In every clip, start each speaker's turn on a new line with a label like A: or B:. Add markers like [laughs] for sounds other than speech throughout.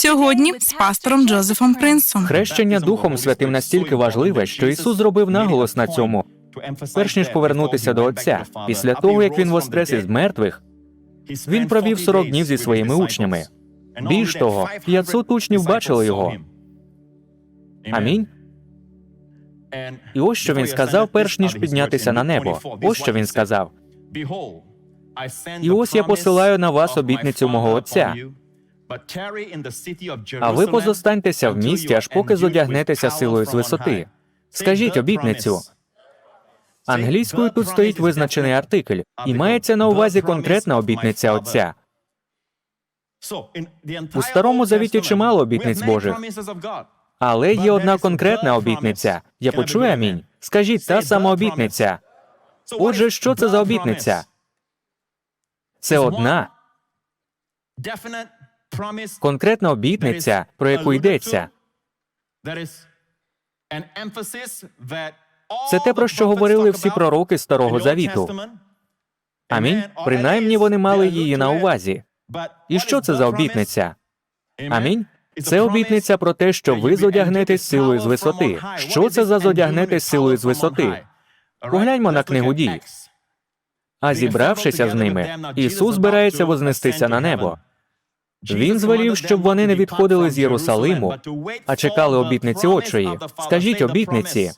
A: Сьогодні з пастором Джозефом Принсом.
B: Хрещення Духом Святим настільки важливе, що Ісус зробив наголос на цьому, перш ніж повернутися до Отця. Після того, як він воскрес із мертвих, він провів 40 днів зі своїми учнями. Більш того, 500 учнів бачили його. Амінь. І ось що він сказав, перш ніж піднятися на небо. Ось що він сказав:
C: І ось я посилаю на вас обітницю мого Отця.
B: А ви позостаньтеся в місті, аж поки зодягнетеся силою з висоти. Скажіть обітницю. Англійською тут стоїть визначений артикль, і мається на увазі конкретна обітниця Отця.
C: У старому завіті чимало обітниць Божих.
B: Але є одна конкретна обітниця. Я почую амінь. Скажіть, та сама обітниця. Отже, що це за обітниця? Це одна конкретна обітниця, про яку йдеться.
C: Це те, про що говорили всі пророки
B: Старого Завіту. Амінь. Принаймні вони мали її на увазі. І що це за обітниця? Амінь. Це обітниця про те, що ви зодягнетесь силою з висоти. Що це за зодягнетесь силою з висоти? Погляньмо на книгу дій. А зібравшися з ними, Ісус збирається вознестися на небо. Він звелів, щоб вони не відходили з Єрусалиму, а чекали обітниці Отчої. Скажіть обітниці.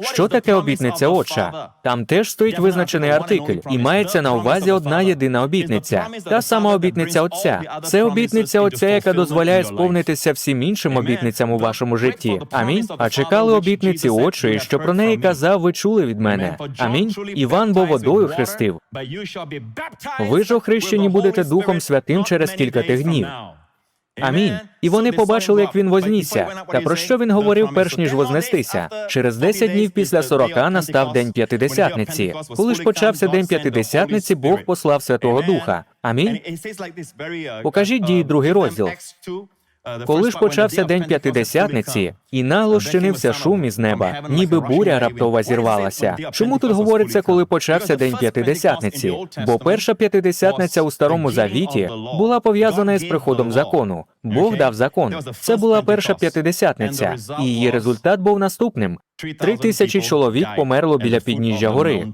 B: Що таке обітниця Отча? Там теж стоїть визначений артикль, і мається на увазі одна єдина обітниця. Та сама обітниця Отця. Це обітниця Отця, яка дозволяє сповнитися всім іншим обітницям у вашому житті. Амінь. А чекали обітниці Отчої, що про неї казав, ви чули від мене. Амінь. Іван бо водою хрестив. Ви ж охрещені будете Духом Святим через кілька тих днів. Амінь. І вони побачили, як він вознісся. Та про що він говорив, перш ніж вознестися? Через 10 днів після 40 настав день п'ятидесятниці. Коли ж почався день п'ятидесятниці, Бог послав Святого Духа. Амінь. Покажіть дії другий розділ. Коли ж почався день п'ятидесятниці, і нагло щинився шум із неба, ніби буря раптово зірвалася. Чому тут говориться, коли почався день п'ятидесятниці? Бо перша п'ятидесятниця у старому завіті була пов'язана із приходом закону. Бог дав закон. Це була перша п'ятидесятниця, і її результат був наступним: три тисячі чоловік померло біля підніжжя гори.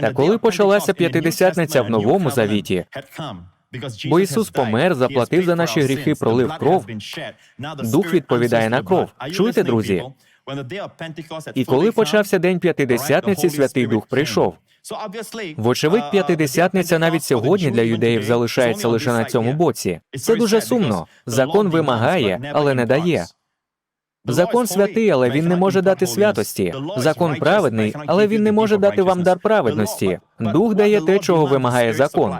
C: Та коли почалася п'ятидесятниця в новому завіті,
B: Бо Ісус помер, заплатив за наші гріхи, пролив кров. Дух відповідає на кров. Чуєте, друзі? І коли почався день п'ятидесятниці, Святий Дух прийшов. Вочевидь, п'ятидесятниця навіть сьогодні для юдеїв залишається лише на цьому боці. Це дуже сумно. Закон вимагає, але не дає. Закон святий, але він не може дати святості. Закон праведний, але він не може дати вам дар праведності. Дух дає те, чого вимагає закон.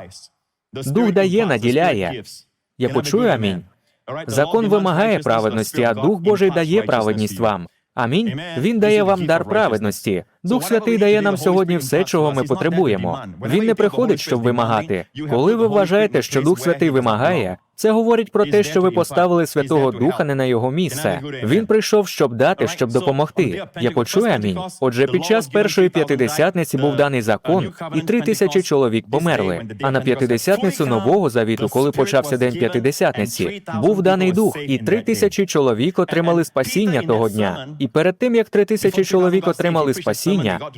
B: Дух дає, наділяє. Я почую амінь. Закон вимагає праведності, а Дух Божий дає праведність вам. Амінь. Він дає вам дар праведності. Дух Святий дає нам сьогодні все, чого ми потребуємо. Він не приходить, щоб вимагати. Коли ви вважаєте, що Дух Святий вимагає, це говорить про те, що ви поставили Святого Духа не на його місце. Він прийшов, щоб дати, щоб допомогти. Я почую амінь. Отже, під час першої п'ятидесятниці був даний закон, і три тисячі чоловік померли. А на п'ятидесятницю нового завіту, коли почався день п'ятидесятниці, був даний дух, і три тисячі чоловік отримали спасіння того дня. І перед тим як три тисячі чоловік отримали спасіння,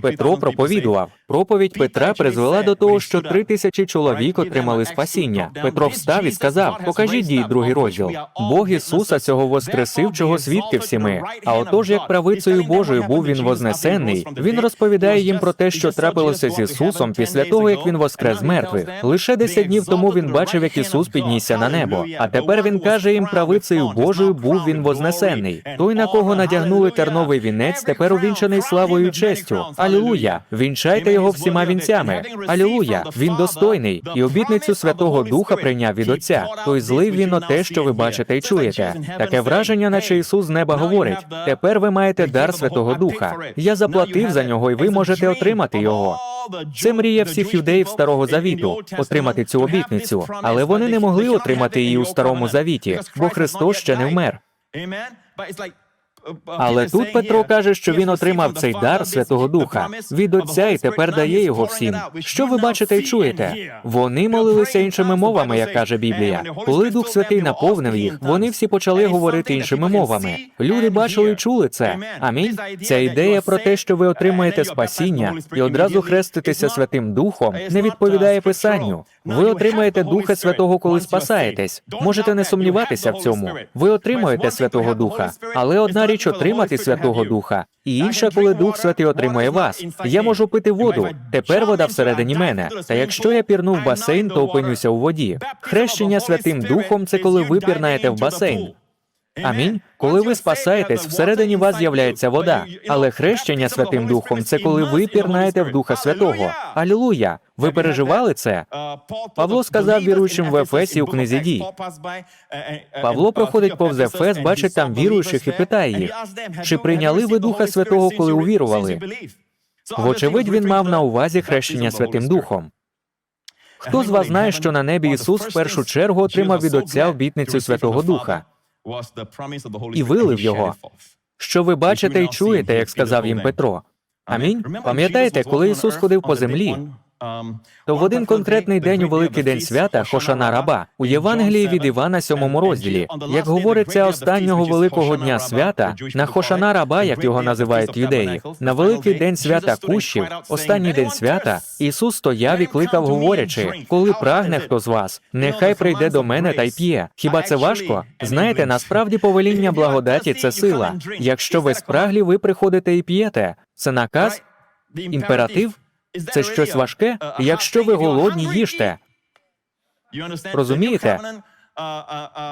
B: Петро проповідував. Проповідь Петра призвела до того, що три тисячі чоловік отримали спасіння. Петро встав і сказав: Покажіть дії другий розділ. Бог Ісуса цього воскресив, чого свідки всі ми. А отож, як правицею Божою був він вознесений, він розповідає їм про те, що трапилося з Ісусом після того, як він воскрес з мертвих. Лише десять днів тому він бачив, як Ісус піднісся на небо. А тепер він каже їм правицею Божою був він вознесений. Той, на кого надягнули терновий вінець, тепер увінчаний славою і честю. Алілуя! Вінчайте його всіма вінцями. Алілуя! Він достойний, і обітницю Святого Духа прийняв від Отця. Той злив він те, що ви бачите і чуєте. Таке враження, наче Ісус з неба говорить: тепер ви маєте дар Святого Духа. Я заплатив за нього, і ви можете отримати його. Це мрія всіх юдеїв Старого Завіту отримати цю обітницю, але вони не могли отримати її у Старому Завіті, бо Христос ще не вмер. Але тут Петро каже, що він отримав цей дар Святого Духа від Отця і тепер дає його всім. Що ви бачите і чуєте? Вони молилися іншими мовами, як каже Біблія. Коли Дух Святий наповнив їх, вони всі почали говорити іншими мовами. Люди бачили і чули це. Амінь. Ця ідея про те, що ви отримуєте спасіння і одразу хреститеся Святим Духом, не відповідає Писанню. Ви отримаєте Духа Святого, коли спасаєтесь. Можете не сумніватися в цьому. Ви отримуєте Святого Духа, але одна річ отримати Святого Духа, і інша, коли Дух Святий отримує вас. Я можу пити воду. Тепер вода всередині мене. Та якщо я пірну в басейн, то опинюся у воді. Хрещення Святим Духом це коли ви пірнаєте в басейн. Амінь. Коли ви спасаєтесь, всередині вас з'являється вода. Але хрещення Святим Духом це коли ви пірнаєте в Духа Святого. Алілуя! Ви переживали це?
C: Павло сказав віруючим в Ефесі у книзі дій.
B: Павло проходить повз Ефес, бачить там віруючих і питає їх, чи прийняли ви Духа Святого, коли увірували? Вочевидь, він мав на увазі хрещення Святим Духом. Хто з вас знає, що на небі Ісус в першу чергу отримав від Отця обітницю Святого Духа?
C: І вилив його.
B: Що ви бачите і чуєте, як сказав їм Петро? Амінь. Пам'ятаєте, коли Ісус ходив по землі, то в один конкретний день у великий день свята Хошана Раба у Євангелії від Івана, сьомому розділі, як говориться останнього великого дня свята, на Хошана Раба, як його називають юдеї, на великий день свята Кущів, останній день свята, Ісус стояв і кликав, говорячи: коли прагне хто з вас, нехай прийде до мене та й п'є. Хіба це важко? Знаєте, насправді [laughs] повеління благодаті це сила. Якщо ви спраглі, ви приходите і п'єте. Це наказ, імператив. Це щось важке. Якщо ви голодні, їжте.
C: Розумієте?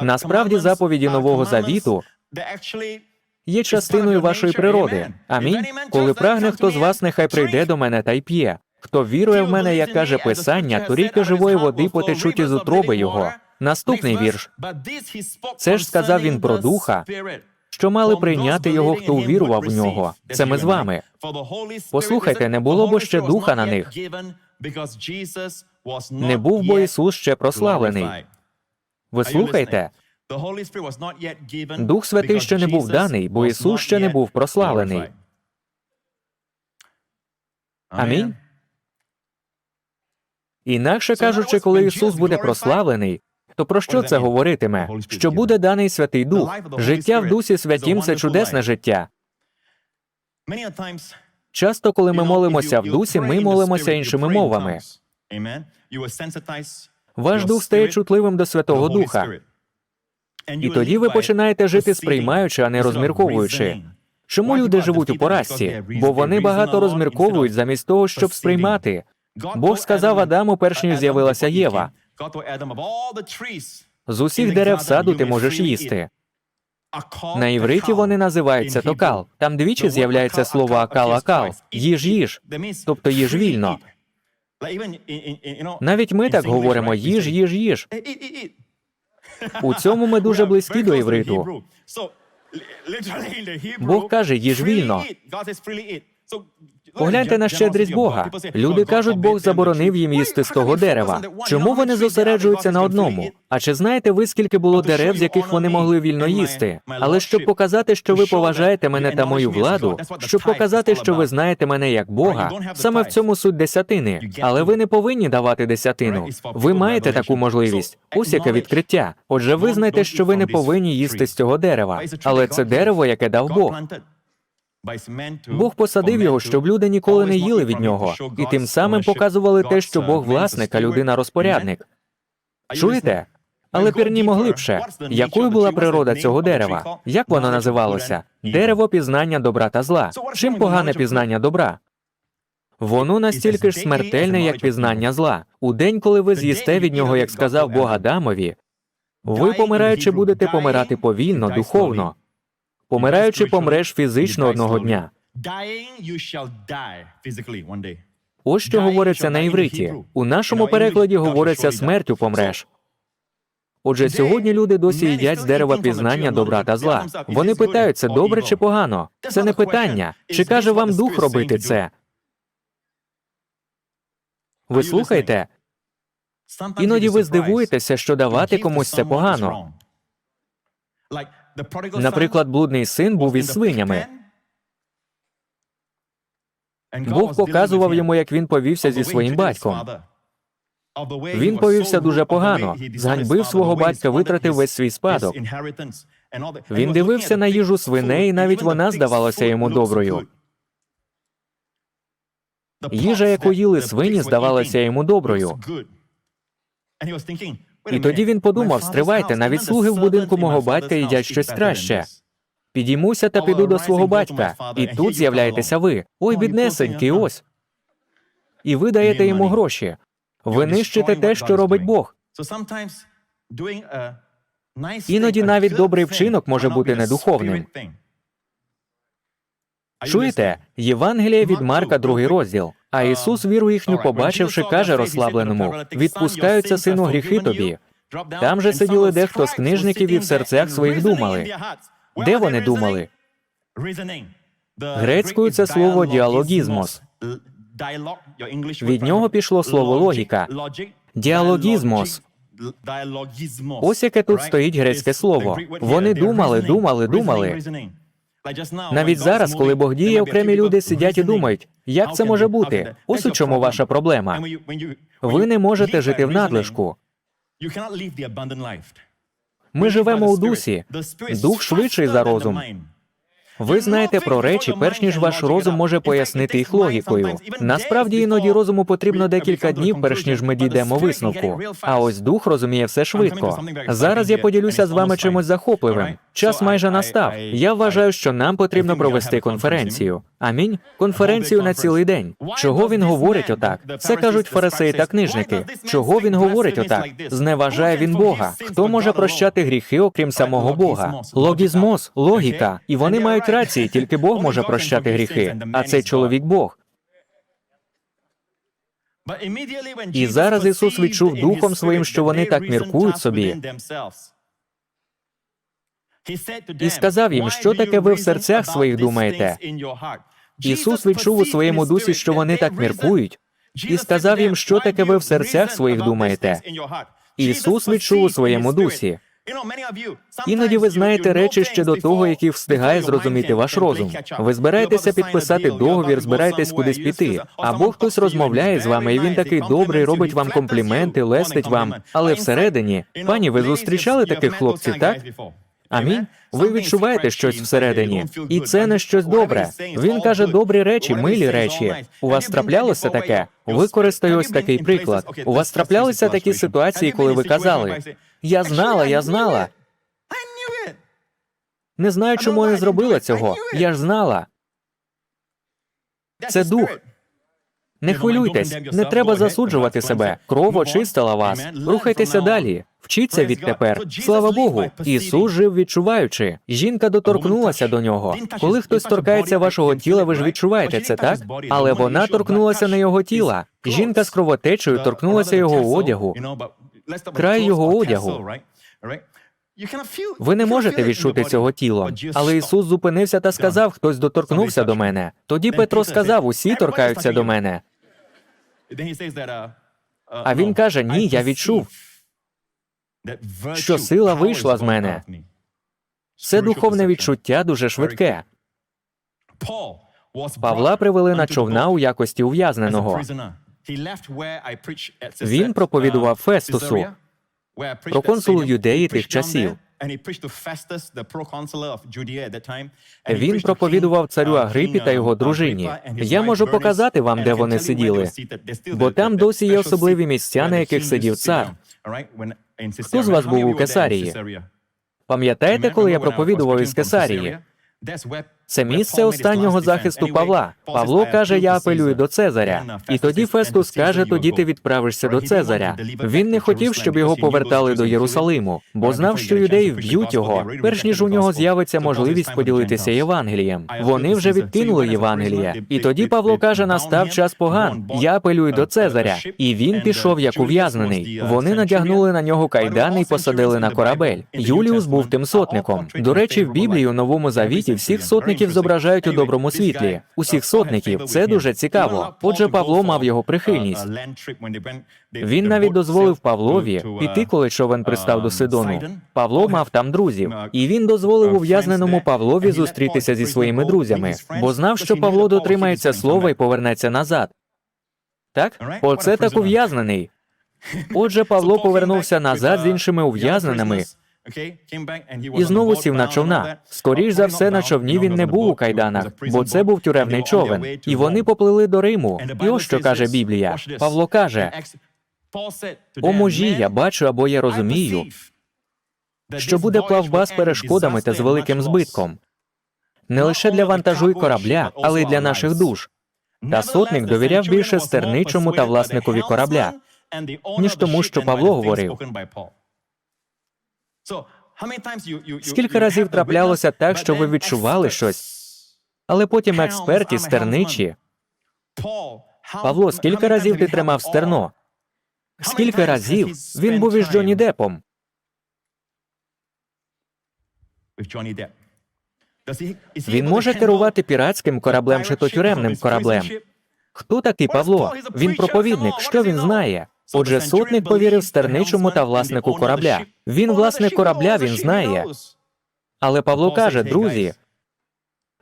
B: Насправді заповіді Нового Завіту є частиною вашої природи. Амінь. Коли прагне хто з вас, нехай прийде до мене та й п'є. Хто вірує в мене, як каже Писання, то ріки живої води потечуть із утроби його. Наступний вірш.
C: Це ж сказав він про духа,
B: Що мали прийняти його, хто увірував в нього. Це ми з вами. Послухайте, не було бо ще духа на них. Не був бо Ісус ще прославлений. Ви слухайте, Дух Святий ще не був даний, бо Ісус ще не був прославлений. Амінь. Інакше кажучи, коли Ісус буде прославлений, то про що це говоритиме? Що буде даний Святий Дух? Життя в Дусі Святім це чудесне життя. Часто, коли ми молимося в дусі, ми молимося іншими мовами. Ваш дух стає чутливим до Святого Духа, і тоді ви починаєте жити сприймаючи, а не розмірковуючи. Чому люди живуть у поразці? Бо вони багато розмірковують замість того, щоб сприймати. Бог сказав Адаму, перш ніж з'явилася Єва. З усіх дерев саду ти можеш їсти. На івриті вони називаються токал. Там двічі з'являється слово акал-акал. Їж їж, тобто їж вільно. Навіть ми так говоримо їж, їж, їж. У цьому ми [laughs] дуже близькі до івриту. Бог каже, їж вільно. Погляньте на щедрість Бога. Люди кажуть, Бог заборонив їм їсти з того дерева. Чому вони зосереджуються на одному? А чи знаєте ви, скільки було дерев, з яких вони могли вільно їсти? Але щоб показати, що ви поважаєте мене та мою владу, щоб показати, що ви знаєте мене як Бога, саме в цьому суть десятини. Але ви не повинні давати десятину. Ви маєте таку можливість. Ось яке відкриття. Отже, визнайте, що ви не повинні їсти з цього дерева, але це дерево, яке дав Бог. Бог посадив його, щоб люди ніколи не їли від нього, і тим самим показували те, що Бог власник, а людина розпорядник. Чуєте? Але пірнімо глибше. Якою була природа цього дерева? Як воно називалося? Дерево пізнання добра та зла. Чим погане пізнання добра? Воно настільки ж смертельне, як пізнання зла. У день, коли ви з'їсте від нього, як сказав Бог Адамові, ви, помираючи, будете помирати повільно, духовно. Помираючи, помреш фізично одного дня. Ось що говориться на івриті. У нашому перекладі говориться смертю помреш. Отже, сьогодні люди досі їдять з дерева пізнання добра та зла. Вони питають, це добре чи погано. Це не питання. Чи каже вам дух робити це? Ви слухаєте? Іноді ви здивуєтеся, що давати комусь це погано. Наприклад, блудний син був із свинями. Бог показував йому, як він повівся зі своїм батьком. Він повівся дуже погано, зганьбив свого батька, витратив весь свій спадок. Він дивився на їжу свиней, і навіть вона здавалася йому доброю. Їжа, яку їли свині, здавалася йому доброю. І тоді він подумав: стривайте, навіть слуги в будинку мого батька їдять щось краще. Підіймуся та піду до свого батька. І тут з'являєтеся ви. Ой, біднесенький, ось. І ви даєте йому гроші. Ви нищите те, що робить Бог.
C: Іноді навіть добрий вчинок може бути недуховним.
B: Чуєте? Євангеліє від Марка, другий розділ. А Ісус, віру їхню побачивши, каже розслабленому: відпускаються сину гріхи тобі. Там же сиділи дехто з книжників і в серцях своїх думали. Де вони думали?
C: Грецькою це слово діалогізмос.
B: Від нього пішло слово логіка. Діалогізмос. Ось яке тут стоїть грецьке слово. Вони думали, думали, думали. Навіть зараз, коли Бог діє, окремі люди сидять і думають, як це може бути? Ось у чому ваша проблема. Ви не можете жити в надлишку. Ми живемо у дусі. Дух швидший за розум. Ви знаєте про речі, перш ніж ваш розум може пояснити їх логікою. Насправді іноді розуму потрібно декілька днів, перш ніж ми дійдемо висновку. А ось дух розуміє все швидко. Зараз я поділюся з вами чимось захопливим. Час майже настав. Я вважаю, що нам потрібно провести конференцію. Амінь. Конференцію на цілий день. Чого він говорить отак? Це кажуть фарисеї та книжники. Чого він говорить отак? Зневажає він Бога. Хто може прощати гріхи, окрім самого Бога? Логізмос, логіка. І вони мають рації, тільки Бог може прощати гріхи. А цей чоловік Бог.
C: І зараз Ісус відчув духом своїм, що вони так міркують собі.
B: І сказав їм, що таке ви в серцях своїх думаєте. Ісус відчув у своєму дусі, що вони так міркують, і сказав їм, що таке ви в серцях своїх думаєте. Ісус відчув у своєму дусі. Іноді ви знаєте речі ще до того, які встигає зрозуміти ваш розум. Ви збираєтеся підписати договір, збираєтесь кудись піти, або хтось розмовляє з вами, і він такий добрий, робить вам компліменти, лестить вам. Але всередині, пані, ви зустрічали таких хлопців, так? Амінь. Ви відчуваєте щось всередині, і це не щось добре. Він каже добрі речі, милі речі. У вас траплялося таке? Використаю ось такий приклад. У вас траплялися такі ситуації, коли ви казали: Я знала, я знала. Не знаю, чому я не зробила цього. Я ж знала. Це дух. Не хвилюйтесь, не треба засуджувати себе. Кров очистила вас. Рухайтеся далі. Вчіться відтепер. Слава Богу. Ісус жив відчуваючи. Жінка доторкнулася до нього. Коли хтось торкається вашого тіла, ви ж відчуваєте це, так? Але вона торкнулася не його тіла. Жінка з кровотечею торкнулася його одягу. Край його одягу. Ви не можете відчути цього тілом. Але Ісус зупинився та сказав: хтось доторкнувся до мене. Тоді Петро сказав: усі торкаються до мене. А він каже: Ні, я відчув.
C: що сила вийшла з мене.
B: Це духовне відчуття дуже швидке. Павла привели на човна у якості ув'язненого. Він проповідував Фестусу, проконсулу юдеї тих часів. Він проповідував царю Агрипі та його дружині. Я можу показати вам, де вони сиділи, бо там досі є особливі місця, на яких сидів цар.
C: Хто з вас був у Кесарії?
B: Пам'ятаєте, коли я проповідував із Кесарії? Це місце останнього захисту Павла. Павло каже: Я апелюю до Цезаря. І тоді Фестус каже: тоді ти відправишся до Цезаря. Він не хотів, щоб його повертали до Єрусалиму, бо знав, що юдеї вб'ють його, перш ніж у нього з'явиться можливість поділитися Євангелієм. Вони вже відкинули Євангеліє. І тоді Павло каже: настав час поган. Я апелюю до Цезаря. І він пішов як ув'язнений. Вони надягнули на нього кайдани і посадили на корабель. Юліус був тим сотником. До речі, в Біблії у новому завіті всіх сотників сотників зображають у доброму світлі. Усіх сотників. Це дуже цікаво. Отже, Павло мав його прихильність. Він навіть дозволив Павлові піти, коли човен пристав до Сидону. Павло мав там друзів, і він дозволив ув'язненому Павлові зустрітися зі своїми друзями, бо знав, що Павло дотримається слова і повернеться назад. Так? Оце так ув'язнений. [laughs] Отже, Павло повернувся назад з іншими ув'язненими і знову сів на човна. Скоріш за все, на човні він не був у кайданах, бо це був тюремний човен. І вони поплили до Риму. І ось що каже Біблія. Павло каже: О мужі, я бачу або я розумію, що буде плавба з перешкодами та з великим збитком. Не лише для вантажу і корабля, але й для наших душ.
C: Та сотник довіряв більше стерничому та власникові корабля, ніж тому, що Павло говорив.
B: Скільки разів траплялося так, що ви відчували щось, але потім експерті стерничі. Павло, скільки разів ти тримав стерно? Скільки разів він був із Джонні Депом? Він може керувати піратським кораблем чи то тюремним кораблем. Хто такий Павло? Він проповідник. Що він знає? Отже, сотник повірив стерничому та власнику корабля. Він власник корабля, він знає. Але Павло каже, друзі,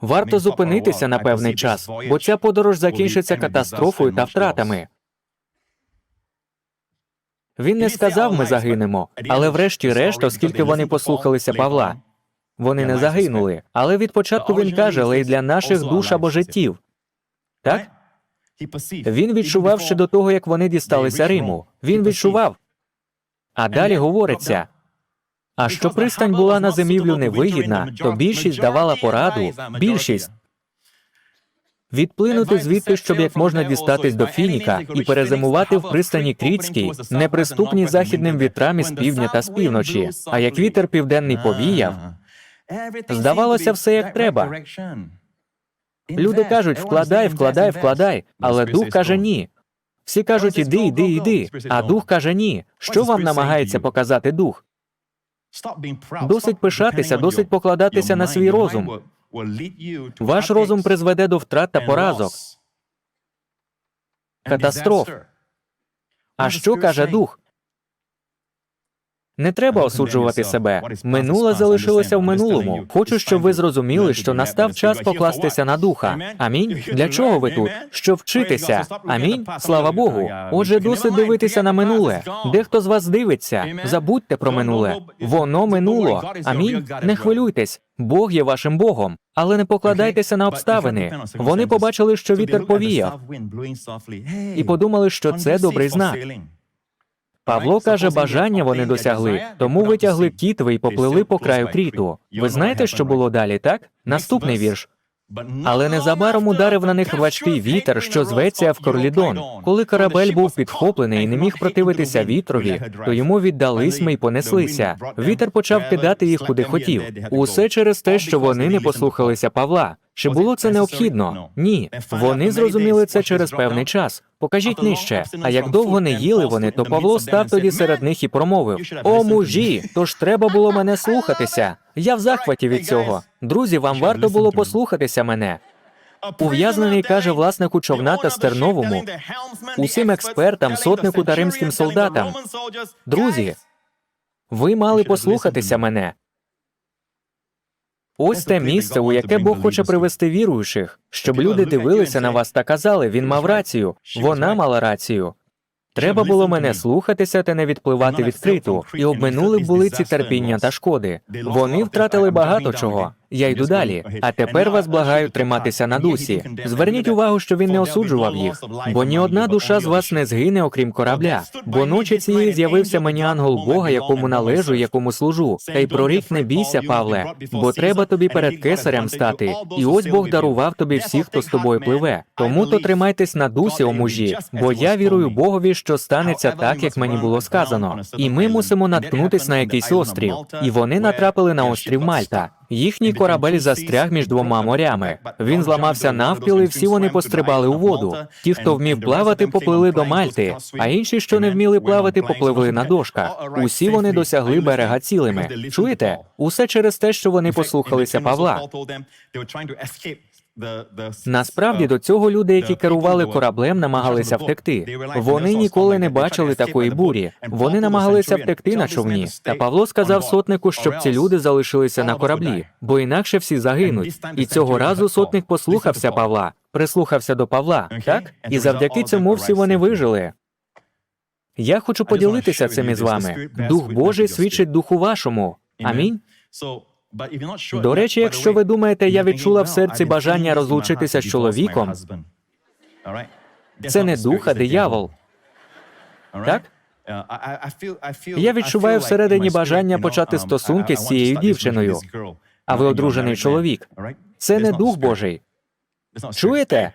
B: варто зупинитися на певний час, бо ця подорож закінчиться катастрофою та втратами. Він не сказав, ми загинемо, але врешті-решт, оскільки вони послухалися Павла, вони не загинули. Але від початку він каже, але й для наших душ або життів. Так? Він відчував ще до того, як вони дісталися Риму. Він відчував. А далі говориться. А що пристань була на зимівлю невигідна, то більшість давала пораду, більшість відплинути звідти, щоб як можна дістатись до Фініка і перезимувати в пристані Крітській, неприступній західним вітрам із півдня та з півночі. А як вітер південний повіяв, здавалося все як треба. Люди кажуть, вкладай, вкладай, вкладай, але дух каже ні. Всі кажуть, іди, іди, іди. А дух каже ні. Що вам намагається показати дух?
C: Досить пишатися, досить покладатися на свій розум.
B: Ваш розум призведе до втрат та поразок, катастроф. А що каже дух? Не треба осуджувати себе. Минуле залишилося в минулому. Хочу, щоб ви зрозуміли, що настав час покластися на духа. Амінь. Для чого ви тут? Щоб вчитися. Амінь. Слава Богу. Отже, досить дивитися на минуле. Дехто з вас дивиться. Забудьте про минуле. Воно минуло. Амінь. Не хвилюйтесь. Бог є вашим Богом, але не покладайтеся на обставини. Вони побачили, що вітер повіяв, і подумали, що це добрий знак. Павло каже, бажання вони досягли, тому витягли кітви і поплили по краю кріту. Ви знаєте, що було далі, так? Наступний вірш. Але незабаром ударив на них рвачкий вітер, що зветься Евкорлідон. Коли корабель був підхоплений і не міг противитися вітрові, то йому віддались ми й понеслися. Вітер почав кидати їх куди хотів. Усе через те, що вони не послухалися Павла. Чи було це необхідно? Ні. Вони зрозуміли це через певний час. Покажіть нижче. А як довго не їли вони, то Павло став тоді серед них і промовив: О, мужі, тож треба було мене слухатися. Я в захваті від цього. Друзі, вам варто було послухатися мене.
C: Ув'язнений каже власнику човна та стерновому,
B: усім експертам, сотнику та римським солдатам. Друзі, ви мали послухатися мене. Ось те місце, у яке Бог хоче привести віруючих, щоб люди дивилися на вас та казали, він мав рацію, вона мала рацію. Треба було мене слухатися та не відпливати відкриту, і обминули б були ці терпіння та шкоди. Вони втратили багато чого. Я йду далі. А тепер вас благаю триматися на дусі. Зверніть увагу, що він не осуджував їх, бо ні одна душа з вас не згине, окрім корабля. Бо ночі цієї з'явився мені ангел Бога, якому належу, якому служу. Та й прорік не бійся, Павле, бо треба тобі перед кесарем стати. І ось Бог дарував тобі всіх, хто з тобою пливе. Тому то тримайтесь на дусі, о мужі, бо я вірую Богові, що станеться так, як мені було сказано. І ми мусимо наткнутись на якийсь острів. І вони натрапили на острів Мальта. Їхній корабель застряг між двома морями. Він зламався навпіл, і всі вони пострибали у воду. Ті, хто вмів плавати, поплили до Мальти, а інші, що не вміли плавати, попливли на дошках. Усі вони досягли берега цілими. Чуєте? Усе через те, що вони послухалися Павла. Насправді до цього люди, які керували кораблем, намагалися втекти. Вони ніколи не бачили такої бурі. Вони намагалися втекти на човні. Та Павло сказав сотнику, щоб ці люди залишилися на кораблі, бо інакше всі загинуть. І цього разу сотник послухався Павла, прислухався до Павла, так? І завдяки цьому всі вони вижили. Я хочу поділитися цим із вами. Дух Божий свідчить духу вашому. Амінь. До речі, якщо ви думаєте, я відчула в серці бажання розлучитися з чоловіком, це не дух, а диявол. Так?
C: Я відчуваю всередині бажання почати стосунки з цією дівчиною.
B: А ви одружений чоловік. Це не дух Божий. Чуєте?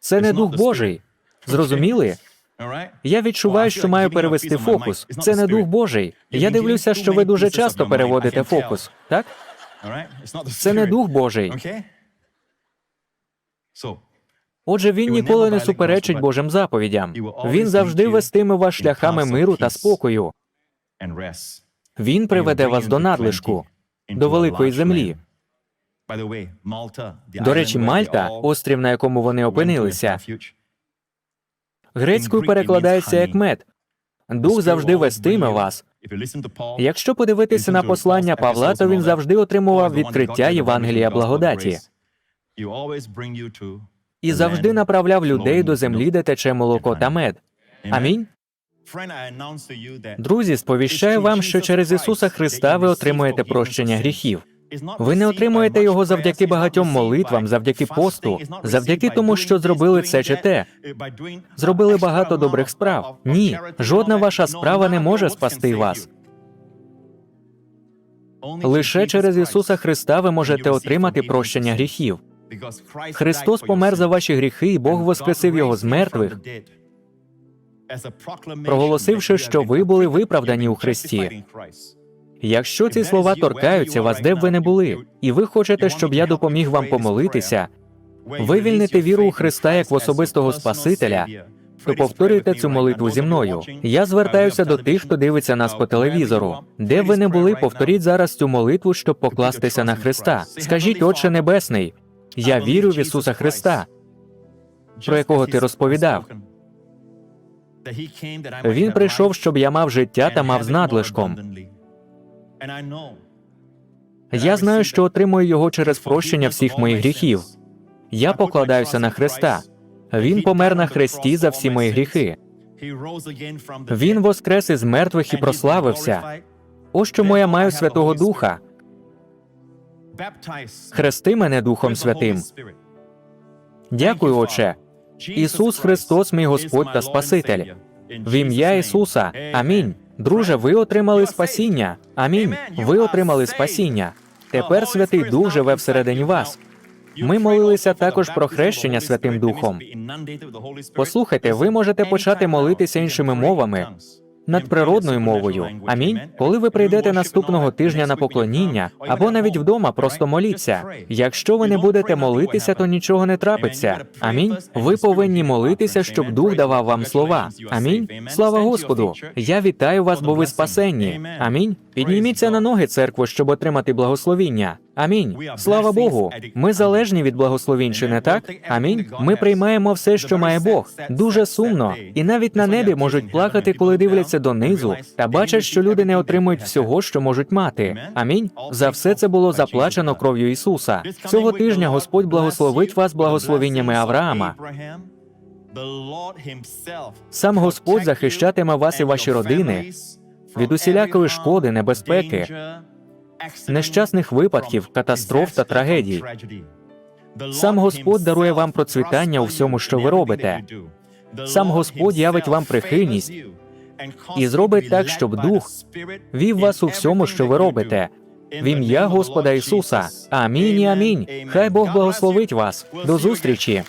B: Це не дух Божий. Зрозуміли? Я відчуваю, що маю перевести фокус. Це не дух Божий. Я дивлюся, що ви дуже часто переводите фокус. Так? Це не дух Божий. Отже, він ніколи не суперечить Божим заповідям. Він завжди вестиме вас шляхами миру та спокою. Він приведе вас до надлишку, до великої землі.
C: До речі, Мальта,
B: острів, на якому вони опинилися, грецькою перекладається як мед. Дух завжди вестиме вас. Якщо подивитися на послання Павла, то він завжди отримував відкриття Євангелія благодаті і завжди направляв людей до землі, де тече молоко та мед. Амінь. Друзі, сповіщаю вам, що через Ісуса Христа ви отримуєте прощення гріхів. Ви не отримуєте його завдяки багатьом молитвам, завдяки посту, завдяки тому, що зробили це чи те. Зробили багато добрих справ. Ні, жодна ваша справа не може спасти вас. Лише через Ісуса Христа ви можете отримати прощення гріхів. Христос помер за ваші гріхи, і Бог воскресив його з мертвих, проголосивши, що ви були виправдані у Христі. Якщо ці слова торкаються вас, де б ви не були, і ви хочете, щоб я допоміг вам помолитися, вивільнити віру у Христа як в особистого Спасителя, то повторюйте цю молитву зі мною. Я звертаюся до тих, хто дивиться нас по телевізору. Де б ви не були, повторіть зараз цю молитву, щоб покластися на Христа. Скажіть, Отче Небесний, я вірю в Ісуса Христа, про якого ти розповідав. Він прийшов, щоб я мав життя та мав з надлишком. Я знаю, що отримую його через прощення всіх моїх гріхів. Я покладаюся на Христа. Він помер на хресті за всі мої гріхи. Він воскрес із мертвих і прославився. Ось чому я маю Святого Духа. Хрести мене Духом Святим. Дякую, Отче. Ісус Христос, мій Господь та Спаситель. В ім'я Ісуса. Амінь. Друже, ви отримали спасіння. Амінь. Ви отримали спасіння. Тепер Святий Дух живе всередині вас. Ми молилися також про хрещення Святим Духом. Послухайте, ви можете почати молитися іншими мовами, надприродною мовою. Амінь. Коли ви прийдете наступного тижня на поклоніння, або навіть вдома, просто моліться. Якщо ви не будете молитися, то нічого не трапиться. Амінь. Ви повинні молитися, щоб Дух давав вам слова. Амінь. Слава Господу. Я вітаю вас, бо ви спасенні. Амінь. Підніміться на ноги, церкво, щоб отримати благословіння. Амінь. Слава Богу. Ми залежні від благословінь, чи не так? Амінь. Ми приймаємо все, що має Бог. Дуже сумно. І навіть на небі можуть плакати, коли дивляться донизу, та бачать, що люди не отримують всього, що можуть мати. Амінь. За все це було заплачено кров'ю Ісуса. Цього тижня Господь благословить вас благословіннями Авраама. Сам Господь захищатиме вас і ваші родини від усілякої шкоди, небезпеки, нещасних випадків, катастроф та трагедій. Сам Господь дарує вам процвітання у всьому, що ви робите. Сам Господь явить вам прихильність і зробить так, щоб Дух вів вас у всьому, що ви робите. В ім'я Господа Ісуса. Амінь і амінь. Хай Бог благословить вас. До зустрічі.